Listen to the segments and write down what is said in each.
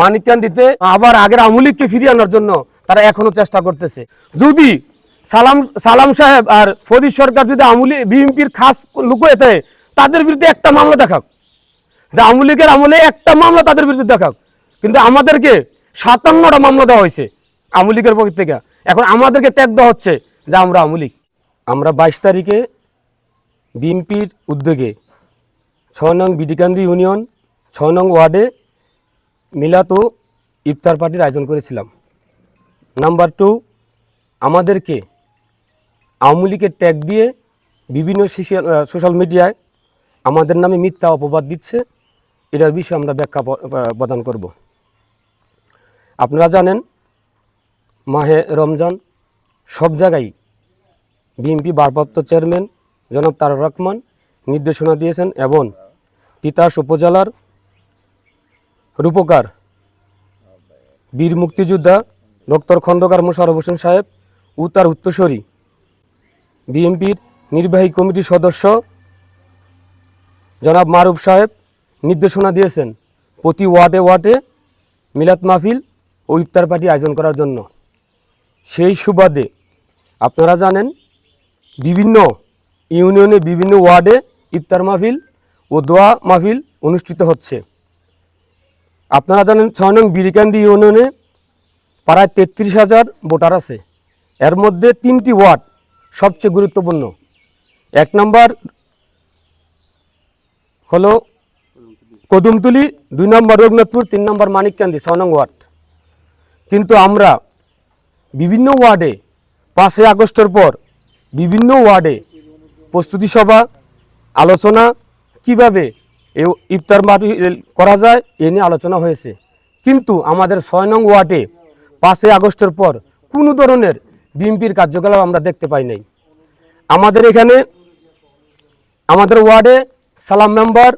মানিককান্দিতে আবার আগের আমুলিককে ফিরিয়ে আনার জন্য তারা এখনও চেষ্টা করতেছে। যদি সালাম সালাম সাহেব আর ফদির সরকার যদি আমুলি বিএনপির খাস লুকোয়ে থাকে, তাদের বিরুদ্ধে একটা মামলা দেখাক। যে আমুলিকের আমলে একটা মামলা তাদের বিরুদ্ধে দেখাক। কিন্তু আমাদেরকে সাতান্নটা মামলা দেওয়া হয়েছে আমুলিকের পক্ষ থেকে। এখন আমাদেরকে ত্যাগ দেওয়া হচ্ছে যে আমরা আমুলিক আমরা বাইশ তারিখে বিএনপির উদ্যোগে ছয় নং বিডিকান্দি ইউনিয়ন, ছয় নং ওয়ার্ডে মিলাত ইফতার পার্টির আয়োজন করেছিলাম। নাম্বার টু আমাদেরকে আওয়ামী লীগের ট্যাগ দিয়ে বিভিন্ন সোশ্যাল মিডিয়ায় আমাদের নামে মিথ্যা অপবাদ দিচ্ছে। এটার বিষয়ে আমরা ব্যাখ্যা প্রদান করব। আপনারা জানেন, মাহে রমজান সব জায়গায় বিএনপি ভারপ্রাপ্ত চেয়ারম্যান জনাব তারক রহমান নির্দেশনা দিয়েছেন এবং তিতাস উপজেলার রূপকার, বীর মুক্তিযোদ্ধা ডক্টর খন্দকার মোশারফ হোসেন সাহেব ও তার উত্তরসূরি, বিএনপির নির্বাহী কমিটির সদস্য জনাব মারুফ সাহেব নির্দেশনা দিয়েছেন প্রতি ওয়ার্ডে ওয়ার্ডে মিলাদ মাহফিল ও ইফতার পার্টি আয়োজন করার জন্য। সেই সুবাদে আপনারা জানেন বিভিন্ন ইউনিয়নে বিভিন্ন ওয়ার্ডে ইফতার মাহফিল ও দোয়া মাহফিল অনুষ্ঠিত হচ্ছে। আপনারা জানেন ছয় নং বিরিকান্দি ইউনিয়নে প্রায় তেত্রিশ হাজার ভোটার আছে। এর মধ্যে তিনটি ওয়ার্ড সবচেয়ে গুরুত্বপূর্ণ। এক নম্বর হলো কদমতলি, দুই নম্বর রঘুনাথপুর, তিন নম্বর মানিককান্দি, ছয় নং ওয়ার্ড। কিন্তু আমরা বিভিন্ন ওয়ার্ডে পাঁচই আগস্টের পর বিভিন্ন ওয়ার্ডে প্রস্তুতি সভা, আলোচনা, কীভাবে এই ইফতার মাটি করা যায়, এ নিয়ে আলোচনা হয়েছে। কিন্তু আমাদের ছয় নং ওয়ার্ডে পাঁচই আগস্টের পর কোনো ধরনের বিএনপির কার্যকলাপ আমরা দেখতে পাই নাই। আমাদের এখানে, আমাদের ওয়ার্ডে সালাম মেম্বার,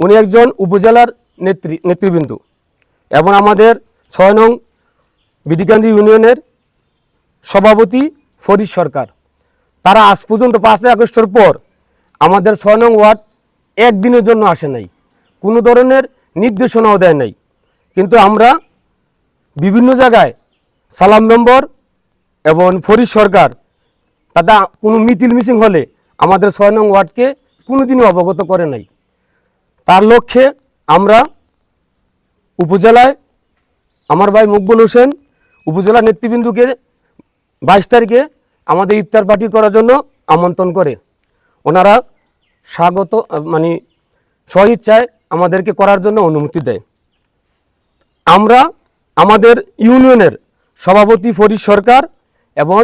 উনি একজন উপজেলার নেত্রী, নেতৃবৃন্দ। এবং আমাদের ছয় নং বিডিকান্দি ইউনিয়নের সভাপতি ফরিদ সরকার। তারা আজ পর্যন্ত পাঁচই আগস্টের পর আমাদের ছয় নং ওয়ার্ড একদিনের জন্য আসে নাই। কোনো ধরনের নির্দেশনাও দেয় নাই। কিন্তু আমরা বিভিন্ন জায়গায় সালাম মেম্বর এবং ফরিদ সরকার, তারা কোনো মিটিল মিসিং হলে আমাদের ছয় নং ওয়ার্ডকে কোনোদিনও অবগত করে নাই। তার লক্ষ্যে আমরা উপজেলায় আমার ভাই মকবুল হোসেন উপজেলা নেতৃবৃন্দুকে বাইশ তারিখে আমাদের ইফতার পার্টি করার জন্য আমন্ত্রণ করে। ওনারা স্বাগত মানে স্বইচ্ছায় আমাদেরকে করার জন্য অনুমতি দেয়। আমরা আমাদের ইউনিয়নের সভাপতি ফরিদ সরকার এবং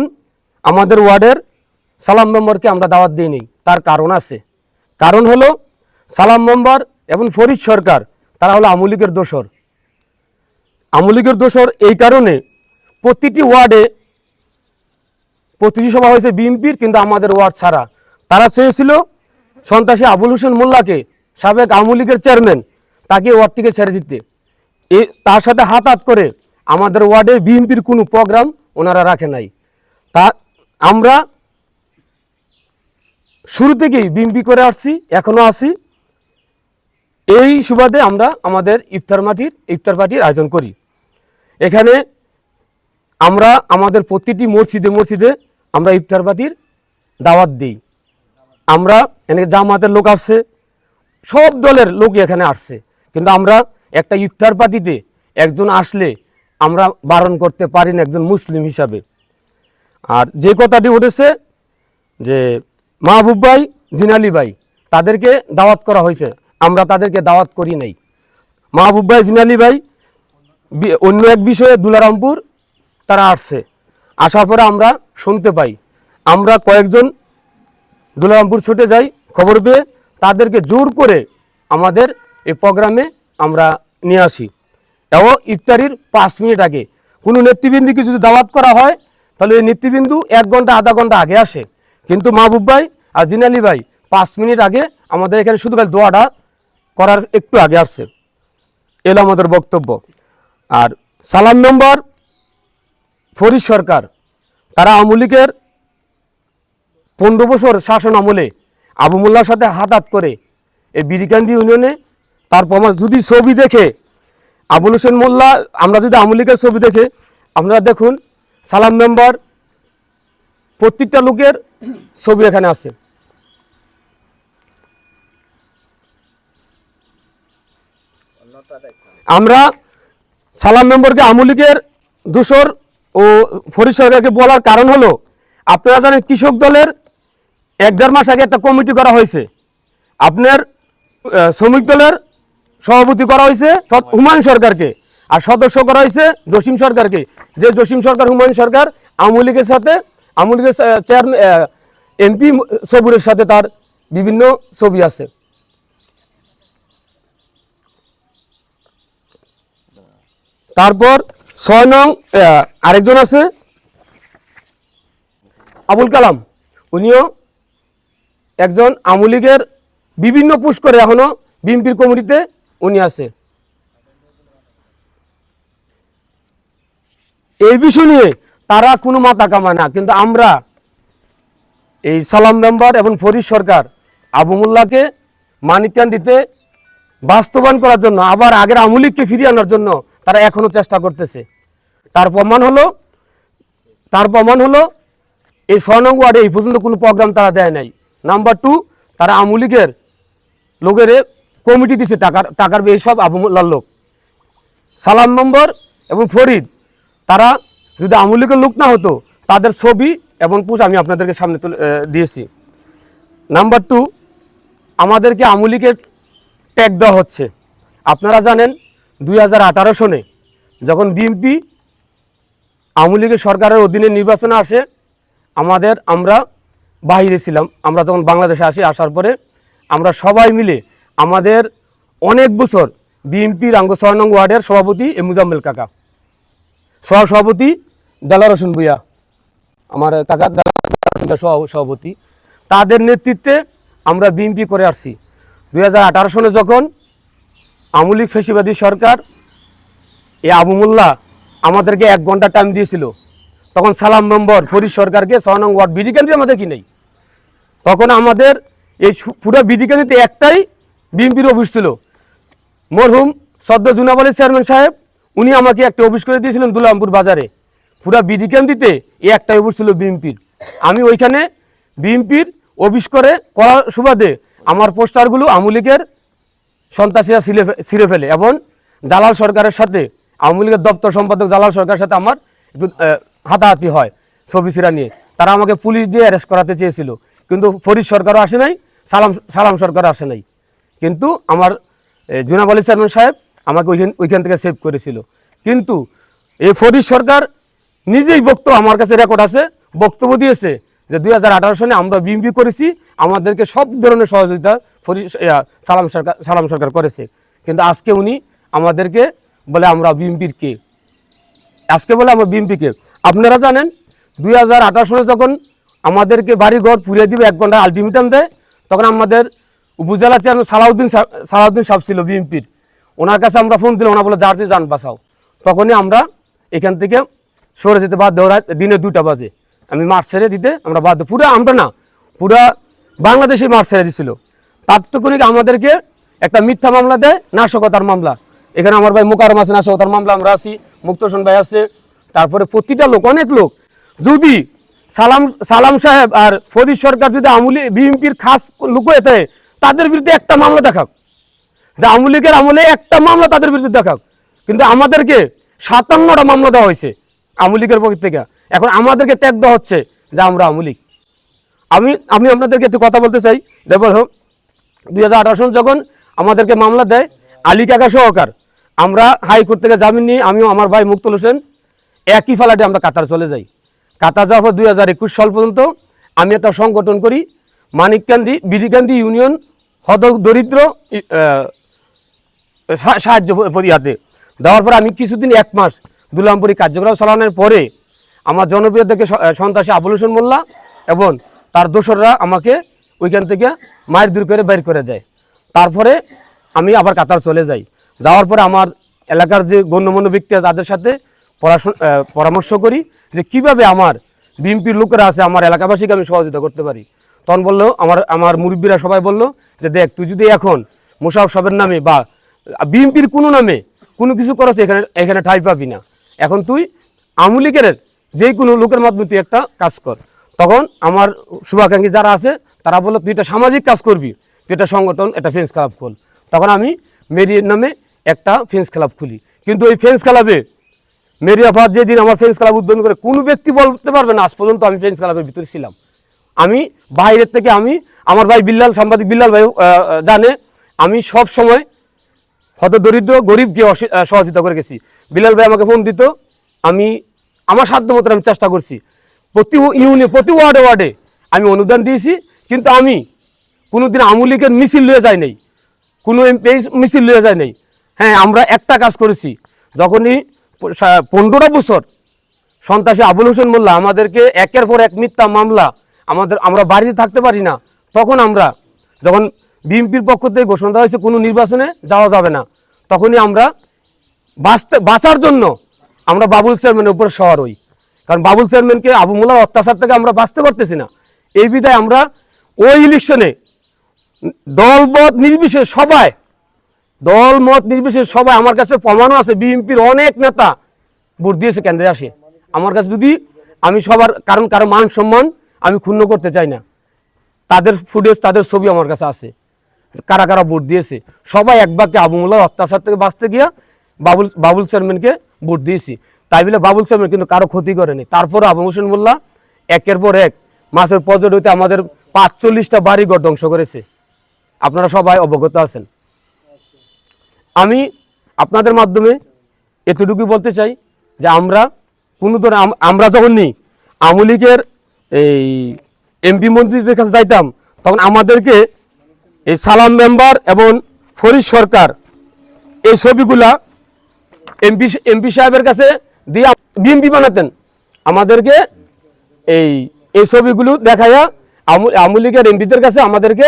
আমাদের ওয়ার্ডের সালাম মেম্বরকে আমরা দাওয়াত দিইনি তার কারণ আছে। কারণ হলো সালাম মেম্বার এবং ফরিদ সরকার, তারা হলো আমুলিকের দোসর আমুলিকের দোসর এই কারণে প্রতিটি ওয়ার্ডে প্রতিটি সভা হয়েছে বিএনপির, কিন্তু আমাদের ওয়ার্ড ছাড়া। তারা চেয়েছিল সন্ত্রাসী আবুল হোসেন মোল্লাকে সাবেক আওয়ামী লীগের চেয়ারম্যান তাকে ওয়ার্ড থেকে ছেড়ে দিতে। এ, তার সাথে হাত হাত করে আমাদের ওয়ার্ডে বিএনপির কোনো প্রোগ্রাম ওনারা রাখে নাই। তা, আমরা শুরু থেকেই বিএনপি করে আসছি এখনও আসি এই সুবাদে আমরা আমাদের ইফতার মাটির, ইফতার পার্টির আয়োজন করি। এখানে আমরা আমাদের প্রতিটি মসজিদে মসজিদে আমরা ইফতার পার্টির দাওয়াত দিই। আমরা এখানে জামাতের লোক আসছে, সব দলের লোক এখানে আসছে। কিন্তু আমরা একটা ইফতার পার্টিতে একজন আসলে আমরা বারণ করতে পারি না একজন মুসলিম হিসাবে। আর যে কথাটি উঠেছে যে মাহবুব ভাই, জিনালি ভাই, তাদেরকে দাওয়াত করা হয়েছে। আমরা তাদেরকে দাওয়াত করি নাই। মাহবুব ভাই, জিনালি ভাই অন্য এক বিষয়ে দুলারামপুর, তারা আসছে। আসার পরে আমরা শুনতে পাই, আমরা কয়েকজন দুলারামপুর ছুটে যাই, খবর পেয়ে তাদেরকে জোর করে আমাদের এই প্রোগ্রামে আমরা নিয়ে আসি। এবং ইফতারির পাঁচ মিনিট আগে। কোনো নেতৃবৃন্দকে যদি দাওয়াত করা হয়, তাহলে এই নেতৃবৃন্দু এক ঘণ্টা, আধা ঘণ্টা আগে আসে। কিন্তু মাহবুব ভাই আর জিনালি ভাই পাঁচ মিনিট আগে আমাদের এখানে শুধু খালি দোয়াটা করার একটু আগে আসছে। এলো আমাদের বক্তব্য। আর সালাম মেম্বার ফরিদ সরকার, তারা আওয়ামী লীগের পনেরো বছর শাসন আমলে আবু মোল্লার সাথে হাত হাত করে এই বিরিকান্দি ইউনিয়নে তার প্রমাণ যদি ছবি দেখে আবুল হোসেন মোল্লা, আমরা যদি আমলিকের ছবি দেখে, আপনারা দেখুন, সালাম মেম্বার, প্রত্যেকটা লোকের ছবি এখানে আছে। আমরা সালাম মেম্বারকে আমলিকের দূষর ও ফরিসরকে বলার কারণ হলো, আপনারা জানেন কৃষক দলের এক দেড় মাস আগে একটা কমিটি করা হয়েছে। আপনার শ্রমিক দলের সভাপতি করা হয়েছে হুমায়ুন সরকারকে। আর সদস্য করা হয়েছে জসিম সরকারকে। যে জসিম সরকার, হুমায়ুন সরকার আওয়ামী লীগের সাথে, আওয়ামী লীগের চেয়ারম্যান এমপি সবুরের সাথে তার বিভিন্ন ছবি আছে। তারপর ছয় নং আরেকজন আছে, আবুল কালাম। উনিও একজন আওয়ামী লীগের বিভিন্ন পুশ করে এখনও বিএনপির কমিটিতে উনি আছে। এই বিষয় নিয়ে তারা কোনো মাথা কামায় না। কিন্তু আমরা এই সালাম মেম্বার এবং ফরিদ সরকার আবু মোল্লাকে মানিকান দিতে বাস্তবায়ন করার জন্য, আবার আগের আমুলিককে ফিরিয়ে আনার জন্য তারা এখনও চেষ্টা করতেছে। তার প্রমাণ হলো, তার প্রমাণ হলো এই নং ওয়ার্ডে এই পর্যন্ত কোনো প্রোগ্রাম তারা দেয় নাই। নাম্বার টু তারা আমুলিকের লোকের কমিটি দিছে, টাকার টাকার সব আবু মোল্লার লোক। সালাম নম্বর এবং ফরিদ, তারা যদি আমুলিকের লোক না হতো, তাদের ছবি এবং পুষ আমি আপনাদেরকে সামনে তুলে দিয়েছি। নাম্বার টু আমাদেরকে আমুলিকের ট্যাগ দেওয়া হচ্ছে। আপনারা জানেন, দুই হাজার আঠারো সনে যখন বিএনপি আওয়ামী লীগের সরকারের অধীনে নির্বাচনে আসে, আমাদের, আমরা বাহিরে ছিলাম। আমরা যখন বাংলাদেশে আসি, আসার পরে আমরা সবাই মিলে আমাদের অনেক বছর বিএনপি রাঙ্গ ছয় নং ওয়ার্ডের সভাপতি এ মুজাম্মেল কাকা। সহ সভাপতি দেলা রসুন ভুইয়া, আমার কাকা দেলা সহ- সভাপতি। তাদের নেতৃত্বে আমরা বিএনপি করে আসছি। দু হাজার আঠারো সনে যখন আমুলিক ফেসিবাদী সরকার এ আবু মোল্লা আমাদেরকে এক ঘণ্টা টাইম দিয়েছিল, তখন সালাম নম্বর ফরিদ সরকারকে ছয় নং ওয়ার্ড বিডি কেন্দ্রে আমাদের কি নেই। তখন আমাদের এই পুরো বিডি কেন্দ্রে একটাই বিএনপির অফিস ছিল। মরহুম সদ্য জুনাব আলী চেয়ারম্যান সাহেব, উনি আমাকে একটা অফিস করে দিয়েছিলেন দুলামপুর বাজারে। পুরো বিডি কেন্দ্রিতে এই একটাই অফিস ছিল বিএনপির। আমি ওইখানে বিএনপির অফিস করে করার সুবাদে আমার পোস্টারগুলো আমুলিকের সন্ত্রাসীরা ছিঁড়ে ফেলে এবং জালাল সরকারের সাথে, আওয়ামী লীগের দপ্তর সম্পাদক জালাল সরকারের সাথে আমার একটু হাতাহাতি হয় ছবি ছিঁড়া নিয়ে। তারা আমাকে পুলিশ দিয়ে অ্যারেস্ট করাতে চেয়েছিল। কিন্তু ফরিদ সরকারও আসে নাই, সালাম সালাম সরকারও আসে নাই। কিন্তু আমার জুনাব আলী চেয়ারম্যান সাহেব আমাকে ওইখান ওইখান থেকে সেভ করেছিল। কিন্তু এই ফরিদ সরকার নিজেই বক্তব্য, আমার কাছে রেকর্ড আছে, বক্তব্য দিয়েছে যে দুই সনে আমরা বিএমপি করেছি, আমাদেরকে সব ধরনের সহযোগিতা ফরিদ সালাম সরকার সালাম সরকার করেছে। কিন্তু আজকে উনি আমাদেরকে বলে আমরা বিএমপির কে? আজকে বলে আমরা বিএমপি কে? আপনারা জানেন, দুই সালে যখন আমাদেরকে বাড়ি ঘর পুড়িয়ে দিবে, এক ঘণ্টা আলটিমেটাম দেয়। তখন আমাদের উপজেলা চেয়ারম্যান সালাউদ্দিন সালাউদ্দিন সাহেব ছিল বিএনপির। ওনার কাছে আমরা ফোন দিলাম ওনা বলে, যার যে যান বাঁচাও। তখনই আমরা এখান থেকে সরে যেতে বাধ্য, ওরা দিনে দুটা বাজে। আমি মাঠ ছেড়ে দিতে আমরা বাধ্য। পুরো আমরা না, পুরা বাংলাদেশে মাঠ ছেড়ে দিছিল। তার তো করে আমাদেরকে একটা মিথ্যা মামলা দেয়, নাশকতার মামলা। এখানে আমার ভাই মোকারম আছে, নাশকতার মামলা আমরা আছি, মুক্তসন ভাই আছে, তারপরে প্রতিটা লোক, অনেক লোক। যদি সালাম সালাম সাহেব আর ফদির সরকার যদি আমুলি বিএনপির খাস লুকোয়ে থাকে তাদের বিরুদ্ধে একটা মামলা দেখাক। যে আওয়ামী লীগের আমলে একটা মামলা তাদের বিরুদ্ধে দেখাক। কিন্তু আমাদেরকে সাতান্নটা মামলা দেওয়া হয়েছে আওয়ামী লীগের পক্ষ থেকে। এখন আমাদেরকে ত্যাগ দেওয়া হচ্ছে যে আমরা আওয়ামী লীগ। আমি আমি আপনাদেরকে একটু কথা বলতে চাই। দেবল হোক দুই হাজার আঠারো সাল যখন আমাদেরকে মামলা দেয়, আলী কাকা সহকার, আমরা হাইকোর্ট থেকে জামিন নিয়ে আমিও, আমার ভাই মুক্তুল হোসেন, একই ফ্লাইটে আমরা কাতার চলে যাই। কাতার জাফর দুই হাজার একুশ সাল পর্যন্ত আমি একটা সংগঠন করি। মানিককান্দি বিরিকান্দি ইউনিয়ন, হদ দরিদ্র সাহায্য পরিহাতে। দেওয়ার পর আমি কিছুদিন, এক মাস দুলামপুরি কার্যক্রম চালানোর পরে আমার জনপ্রিয় থেকে সন্ত্রাসী আবুল হোসেন মোল্লা এবং তার দোসররা আমাকে ওইখান থেকে মায়ের দূর করে বের করে দেয়। তারপরে আমি আবার কাতার চলে যাই। যাওয়ার পরে আমার এলাকার যে গণ্যমান্য ব্যক্তি তাদের সাথে পরামর্শ করি। যে কীভাবে আমার বিএনপির লোকেরা আছে, আমার এলাকাবাসীকে আমি সহযোগিতা করতে পারি। তখন বলল, আমার আমার মুরব্বীরা সবাই বলল যে, দেখ, তুই যদি এখন মোশারফ নামে বা বিএনপির কোনো নামে কোনো কিছু করছে এখানে এখানে ঠাই পাবি না। এখন তুই আমুলিকের যেই কোনো লোকের মাধ্যমে তুই একটা কাজ কর। তখন আমার শুভাকাঙ্ক্ষী যারা আছে, তারা বলল, তুই একটা সামাজিক কাজ করবি। তুই একটা সংগঠন, একটা ফ্রেন্স ক্লাব খোল। তখন আমি মেরিয়ের নামে একটা ফ্রেন্স ক্লাব খুলি। কিন্তু ওই ফ্রেন্স ক্লাবে মেরিয়া ফাজ যেদিন আমার ফ্রেন্স ক্লাব উদ্বোধন করে, কোনো ব্যক্তি বলতে পারবে না, আজ পর্যন্ত আমি ফ্রেন্স ক্লাবের ভিতরে ছিলাম। আমি বাইরের থেকে, আমি আমার ভাই বিল্লাল, সাংবাদিক বিল্লাল ভাই জানে, আমি সব সময় হত দরিদ্র, গরিবকে সহযোগিতা করে গেছি। বিলাল ভাই আমাকে ফোন দিত, আমি, আমার সাধ্য মতো আমি চেষ্টা করছি। প্রতি ইউনিয়নে প্রতি ওয়ার্ডে ওয়ার্ডে আমি অনুদান দিয়েছি, কিন্তু আমি কোনোদিন আমুলিকের মিছিল লয়ে যাই নাই। কোনো মিছিল লয়ে যায় নাই। হ্যাঁ আমরা একটা কাজ করেছি, যখনই পনেরোটা বছর সন্ত্রাসী আবুল হোসেন মোল্লা আমাদেরকে একের পর এক মিথ্যা মামলা আমাদের আমরা বাড়িতে থাকতে পারি না। তখন আমরা যখন বিএনপির পক্ষ থেকে ঘোষণা দেওয়া হয়েছে কোনো নির্বাচনে যাওয়া যাবে না, তখনই আমরা বাঁচতে বাঁচার জন্য আমরা বাবুল চেয়ারম্যানের উপরে সওয়ার হই। কারণ বাবুল চেয়ারম্যানকে আবু মোল্লার অত্যাচার থেকে আমরা বাঁচতে পারতেছি না। এই বিধায় আমরা ওই ইলেকশনে দলমত নির্বিশেষে সবাই দল, মত নির্বিশেষে সবাই আমার কাছে প্রমাণও আছে, বিএনপির অনেক নেতা ভোট দিয়েছে কেন্দ্রে আসে। আমার কাছে যদি আমি সবার কারণ, কারও মান সম্মান আমি ক্ষুণ্ণ করতে চাই না, তাদের ফুটেজ তাদের ছবি আমার কাছে আছে। কারা কারা ভোট দিয়েছে? সবাই এক বাক্যে আবু মোল্লার অত্যাচার থেকে বাঁচতে গিয়া বাবুল বাবুল চেয়ারম্যানকে ভোট দিয়েছি। তাই বলে বাবুল চেয়ারম্যান কিন্তু কারও ক্ষতি করেনি। তারপর আবু হোসেন মোল্লা একের পর এক মাসের পর্যট হইতে আমাদের পাঁচচল্লিশটা বাড়ি ঘর ধ্বংস করেছে। আপনারা সবাই অবগত আছেন। আমি আপনাদের মাধ্যমে এতটুকু বলতে চাই যে আমরা কোনো ধরনের আমরা যখন নিই আমলিকের এই এমপি মন্ত্রীদের কাছে যাইতাম, তখন আমাদেরকে এই সালাম মেম্বার এবং ফরিদ সরকার এই ছবিগুলা এমপি এমপি সাহেবের কাছে দিয়ে বিএমপি বানাতেন। আমাদেরকে এই এই ছবিগুলো দেখাইয়া আমু- আমুলিকের এমপিদের কাছে আমাদেরকে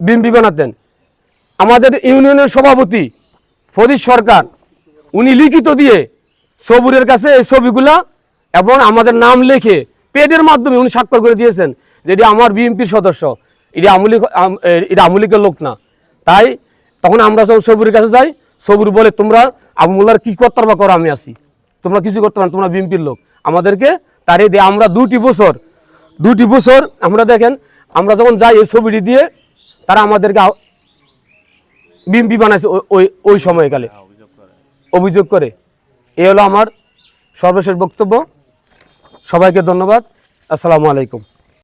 বিএমপি বানাতেন। আমাদের ইউনিয়নের সভাপতি ফরিদ সরকার, উনি লিখিত দিয়ে সবুরের কাছে এই ছবিগুলা এবং আমাদের নাম লেখে পেডের মাধ্যমে উনি স্বাক্ষর করে দিয়েছেন যে এটি আমার বিএনপির সদস্য, এটি আমুলি এটা আমুলিকের লোক না। তাই তখন আমরা যখন সবুরের কাছে যাই, সবুর বলে, তোমরা আবু মোল্লার কি পারবা করো? আমি আসি তোমরা কিছু করতে পারো তোমরা বিএনপির লোক। আমাদেরকে তারই দিয়ে আমরা দুটি বছর দুটি বছর, আমরা দেখেন, আমরা যখন যাই এই ছবিটি দিয়ে, তারা আমাদেরকে বিএমপি বানাইছে ওই- ওই ওই সময়কালে। অভিযোগ করে। এ হলো আমার সর্বশেষ বক্তব্য। সবাইকে ধন্যবাদ। আসসালামু আলাইকুম।